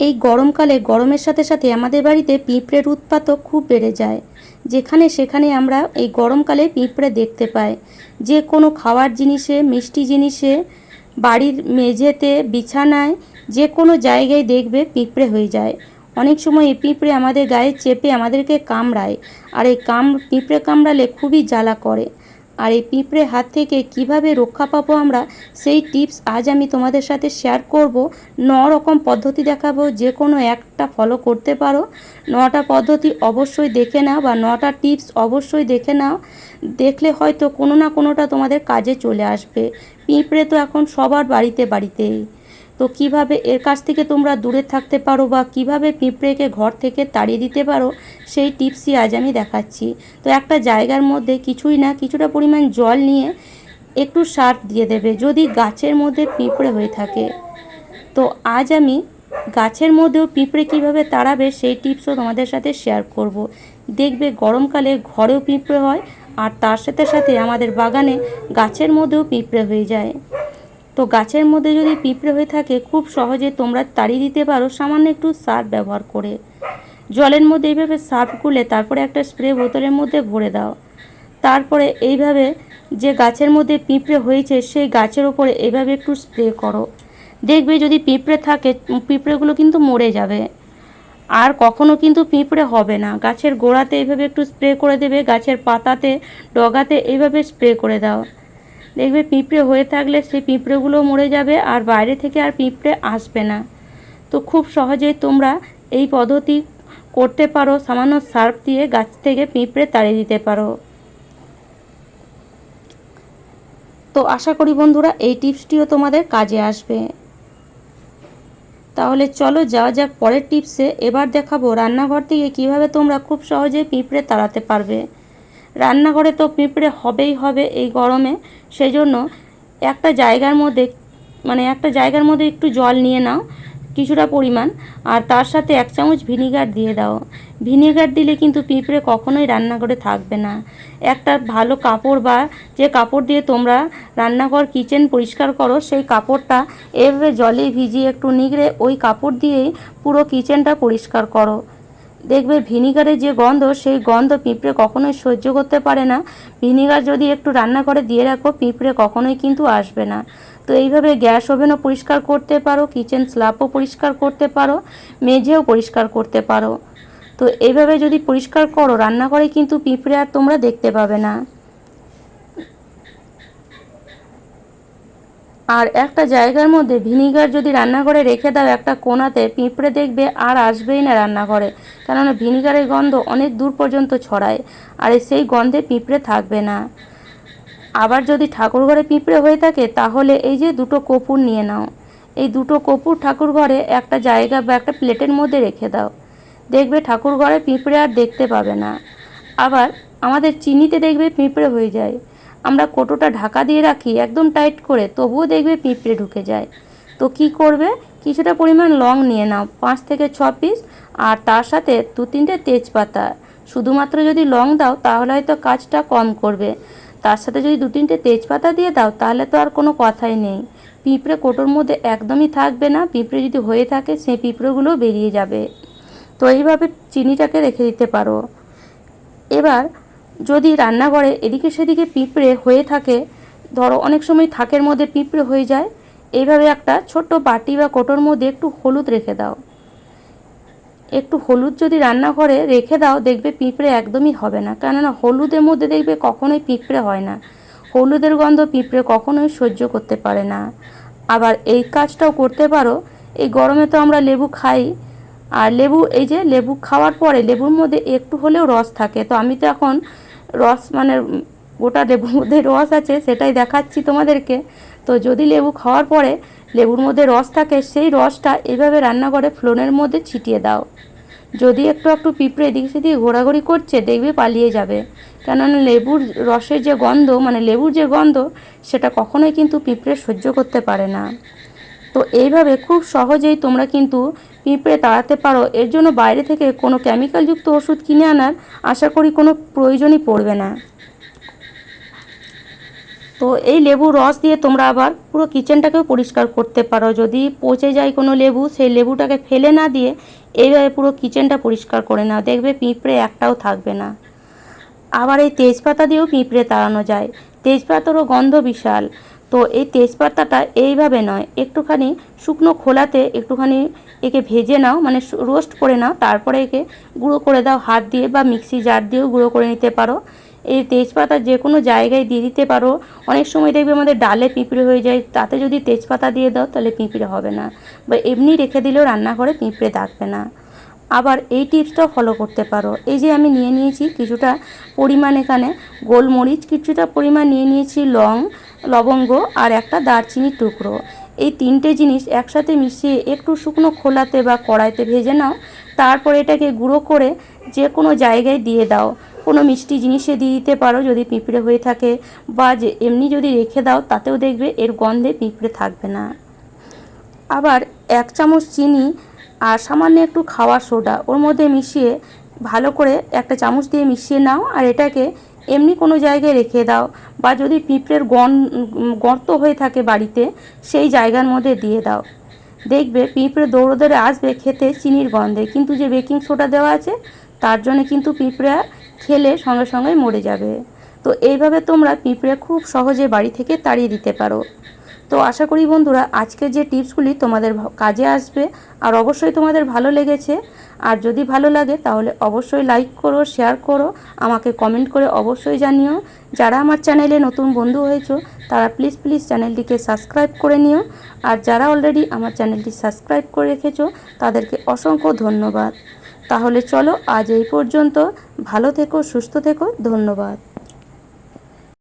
এই গরমকালে গরমের সাথে সাথে আমাদের বাড়িতে পিঁপড়ের উৎপাতও খুব বেড়ে যায়। যেখানে সেখানে আমরা এই গরমকালে পিঁপড়ে দেখতে পাই। যে কোনো খাওয়ার জিনিসে, মিষ্টি জিনিসে, বাড়ির মেঝেতে, বিছানায়, যে কোনো জায়গায় দেখবে পিঁপড়ে হয়ে যায়। অনেক সময় এই পিঁপড়ে আমাদের গায়ে চেপে আমাদেরকে কামড়ায়। আর এই কাম, পিঁপড়ে কামড়ালে খুবই জ্বালা করে। আর এই পিঁপড়ে হাত থেকে কীভাবে রক্ষা পাবো আমরা, সেই টিপস আজ আমি তোমাদের সাথে শেয়ার করব। ন রকম পদ্ধতি দেখাবো, যে কোনো একটা ফলো করতে পারো। নটা পদ্ধতি অবশ্যই দেখে নাও বা নটা টিপস অবশ্যই দেখে নাও। দেখলে হয়তো কোনো না কোনোটা তোমাদের কাজে চলে আসবে। পিঁপড়ে তো এখন সবার বাড়িতে বাড়িতেই। তো কীভাবে এর কাছ থেকে তোমরা দূরে থাকতে পারো বা কীভাবে পিঁপড়েকে ঘর থেকে তাড়িয়ে দিতে পারো, সেই টিপসই আজ আমি দেখাচ্ছি। তো একটা জায়গার মধ্যে কিছুই না, কিছুটা পরিমাণ জল নিয়ে একটু সার দিয়ে দেবে যদি গাছের মধ্যে পিঁপড়ে হয়ে থাকে। তো আজ আমি গাছের মধ্যেও পিঁপড়ে কীভাবে তাড়াবে সেই টিপসও তোমাদের সাথে শেয়ার করব। দেখবে গরমকালে ঘরেও পিঁপড়ে হয় আর তার সাথে সাথে আমাদের বাগানে গাছের মধ্যেও পিঁপড়ে হয়ে যায়। তো গাছের মধ্যে যদি পিঁপড়ে হয়ে থাকে, খুব সহজে তোমরা তাড়িয়ে দিতে পারো সামান্য একটু সার্ফ ব্যবহার করে। জলের মধ্যে এইভাবে সার্ফ গুলে তারপরে একটা স্প্রে বোতলের মধ্যে ভরে দাও। তারপরে এইভাবে যে গাছের মধ্যে পিঁপড়ে হয়েছে, সেই গাছের ওপরে এইভাবে একটু স্প্রে করো। দেখবে যদি পিঁপড়ে থাকে, পিঁপড়েগুলো কিন্তু মরে যাবে। আর কখনো কিন্তু পিঁপড়ে হবে না। গাছের গোড়াতে এইভাবে একটু স্প্রে করে দেবে, গাছের পাতাতে, ডগাতে এইভাবে স্প্রে করে দাও। দেখবে পিঁপড়ে হয়ে থাকলে সেই পিঁপড়েগুলো মরে যাবে আর বাইরে থেকে আর পিঁপড়ে আসবে না। তো খুব সহজেই তোমরা এই পদ্ধতি করতে পারো, সামান্য সার্ফ দিয়ে গাছ থেকে পিঁপড়ে তাড়িয়ে দিতে পারো। তো আশা করি বন্ধুরা এই টিপসটিও তোমাদের কাজে আসবে। তাহলে চলো যাওয়া যাক পরের টিপসে। এবার দেখাবো রান্নাঘর থেকে কীভাবে তোমরা খুব সহজে পিঁপড়ে তাড়াতে পারবে। রান্নাঘরে তো পিঁপড়ে হবেই হবে এই গরমে। সেই জন্য একটা জায়গার মধ্যে মানে একটা জায়গার মধ্যে একটু জল নিয়ে নাও, কিছুটা পরিমাণ, আর তার সাথে এক চামচ ভিনিগার দিয়ে দাও। ভিনিগার দিলে কিন্তু পিঁপড়ে কখনোই রান্নাঘরে থাকবে না। একটা ভালো কাপড় বা যে কাপড় দিয়ে তোমরা রান্নাঘর, কিচেন পরিষ্কার করো, সেই কাপড়টা এভাবে জলে ভিজিয়ে একটু নিগড়ে ওই কাপড় দিয়েই পুরো কিচেনটা পরিষ্কার করো। দেখবে ভিনিগারের যে গন্ধ, সেই গন্ধ পিঁপড়ে কখনোই সহ্য করতে পারে না। ভিনিগার যদি একটু রান্না করে দিয়ে রাখো, পিঁপড়ে কখনোই কিন্তু আসবে না। তো এইভাবে গ্যাস ওভেনও পরিষ্কার করতে পারো, কিচেন স্ল্যাবও পরিষ্কার করতে পারো, মেঝেও পরিষ্কার করতে পারো। তো এইভাবে যদি পরিষ্কার করো রান্নাঘরে কিন্তু পিঁপড়ে আর তোমরা দেখতে পাবে না। আর একটা জায়গার মধ্যে ভিনিগার যদি রান্নাঘরে রেখে দাও, একটা কোনাতে পিঁপড়ে দেখবে আর আসবেই না রান্নাঘরে। কেননা ভিনিগারের গন্ধ অনেক দূর পর্যন্ত ছড়ায় আর সেই গন্ধে পিঁপড়ে থাকবে না। আবার যদি ঠাকুর ঘরে পিঁপড়ে হয়ে থাকে, তাহলে এই যে দুটো কপুর নিয়ে নাও। এই দুটো কপুর ঠাকুর ঘরে একটা জায়গা বা একটা প্লেটের মধ্যে রেখে দাও। দেখবে ঠাকুর ঘরে পিঁপড়ে আর দেখতে পাবে না। আবার আমাদের চিনিতে দেখবে পিঁপড়ে হয়ে যায়। আমরা কোটোটা ঢাকা দিয়ে রাখি, একদম টাইট করে, তবুও দেখবে পিঁপড়ে ঢুকে যায়। তো কি করবে? কিছুটা পরিমাণ লং নিয়ে নাও, পাঁচ থেকে ছ পিস, আর তার সাথে দু তিনটে তেজপাতা। শুধুমাত্র যদি লং দাও, তাহলে হয়তো কাজটা কম করবে। তার সাথে যদি দু তিনটে তেজপাতা দিয়ে দাও, তাহলে তো আর কোনো কথাই নেই। পিঁপড়ে কোটোর মধ্যে একদমই থাকবে না, পিঁপড়ে যদি হয়ে থাকে সেই পিঁপড়েগুলো বেরিয়ে যাবে। তো এইভাবে চিনিটাকে রেখে দিতে পারো। এবার যদি রান্নাঘরে এদিকে সেদিকে পিঁপড়ে হয়ে থাকে, ধরো অনেক সময় থাকের মধ্যে পিঁপড়ে হয়ে যায়, এইভাবে একটা ছোট্ট বাটি বা কোটোর মধ্যে একটু হলুদ রেখে দাও। একটু হলুদ যদি রান্নাঘরে রেখে দাও, দেখবে পিঁপড়ে একদমই হবে না। কেননা হলুদের মধ্যে দেখবে কখনোই পিঁপড়ে হয় না। হলুদের গন্ধ পিঁপড়ে কখনোই সহ্য করতে পারে না। আবার এই কাজটাও করতে পারো, এই গরমে তো আমরা লেবু খাই। আর লেবু, এই যে লেবু খাওয়ার পরে লেবুর মধ্যে একটু হলেও রস থাকে। তো আমি তো এখন রস মানে গোটা লেবুর মধ্যে রস আছে, সেটাই দেখাচ্ছি তোমাদেরকে। তো যদি লেবু খাওয়ার পরে লেবুর মধ্যে রস থাকে, সেই রসটা এইভাবে রান্নাঘরে ফ্লোনের মধ্যে ছিটিয়ে দাও। যদি একটু একটু পিঁপড়ে এদিকে সেদিকে ঘোরাঘুরি করছে, দেখবে পালিয়ে যাবে। কেননা লেবুর রসের যে গন্ধ মানে লেবুর যে গন্ধ, সেটা কখনোই কিন্তু পিঁপড়ে সহ্য করতে পারে না। তো এইভাবে খুব সহজেই তোমরা কিন্তু পিঁপড়ে তাড়াতে পারো? এর জন্য বাইরে থেকে কোনো কেমিক্যালযুক্ত ওষুধ কিনে আনার আশা করি কোনো প্রয়োজনই পড়বে না। তো এই লেবু রস দিয়ে তোমরা আবার পুরো কিচেনটাকেও পরিষ্কার করতে পারো। যদি পচে যায় কোনো লেবু, সেই লেবুটাকে ফেলে না দিয়ে এইভাবে পুরো কিচেনটা পরিষ্কার করে নাও। দেখবে পিঁপড়ে একটাও থাকবে না। আবার এই তেজপাতা দিয়েও পিঁপড়ে তাড়ানো যায়। তেজপাতারও গন্ধ বিশাল। তো এই তেজপাতাটা এইভাবে নয়, একটুখানি শুকনো খোলাতে একটুখানি একে ভেজে নাও মানে রোস্ট করে নাও, তারপরে একে গুঁড়ো করে দাও, হাত দিয়ে বা মিক্সি জার দিয়েও গুঁড়ো করে নিতে পারো। এই তেজপাতা যে কোনো জায়গায় দিয়ে দিতে পারো। অনেক সময় দেখবে আমাদের ডালে পিঁপড়ে হয়ে যায়, তাতে যদি তেজপাতা দিয়ে দাও তাহলে পিঁপড়ে হবে না বা এমনি রেখে দিলেও রান্নাঘরে পিঁপড়ে থাকবে না। আবার এই টিপসটাও ফলো করতে পারো। এই যে আমি নিয়ে নিয়েছি কিছুটা পরিমাণ এখানে গোলমরিচ, কিছুটা পরিমাণ নিয়ে নিয়েছি লং, লবঙ্গ আর একটা দারচিনির টুকরো। এই তিনটে জিনিস একসাথে মিশিয়ে একটু শুকনো খোলাতে বা কড়াইতে ভেজে নাও। তারপর এটাকে গুঁড়ো করে যে কোনো জায়গায় দিয়ে দাও। কোনো মিষ্টি জিনিসে দিয়ে দিতে পারো যদি পিঁপড়ে হয়ে থাকে বা যে এমনি যদি রেখে দাও তাতেও দেখবে এর গন্ধে পিঁপড়ে থাকবে না। আবার এক চামচ চিনি আর সামান্য একটু খাওয়ার সোডা, ওর মধ্যে মিশিয়ে ভালো করে একটা চামচ দিয়ে মিশিয়ে নাও আর এটাকে এমনি কোনো জায়গায় রেখে দাও বা যদি পিঁপড়ের গন গর্ত হয়ে থাকে বাড়িতে সেই জায়গার মধ্যে দিয়ে দাও। দেখবে পিঁপড়ে দৌড়ে দৌড়ে আসবে খেতে চিনির গন্ধে, কিন্তু যে বেকিং সোডা দেওয়া আছে তার জন্য কিন্তু পিঁপড়ে খেলে সঙ্গে সঙ্গে মরে যাবে। তো এইভাবে তোমরা পিঁপড়ে খুব সহজে বাড়ি থেকে তাড়িয়ে দিতে পারো। তো আশা করি বন্ধুরা, আজকের যে টিপসগুলি তোমাদের কাজে আসবে আর অবশ্যই তোমাদের ভালো লেগেছে, আর যদি ভালো লাগে তাহলে অবশ্যই লাইক করো শেয়ার করো, আমাকে কমেন্ট করে অবশ্যই জানিও। যারা আমার চ্যানেলে নতুন বন্ধু হয়েছো, তারা প্লিজ প্লিজ চ্যানেলটিকে সাবস্ক্রাইব করে নিও। আর যারা অলরেডি আমার চ্যানেলটি সাবস্ক্রাইব করে রেখেছো, তাদেরকে অসংখ্য ধন্যবাদ। তাহলে চলো আজ এই পর্যন্ত, ভালো থেকো, সুস্থ থেকো, ধন্যবাদ।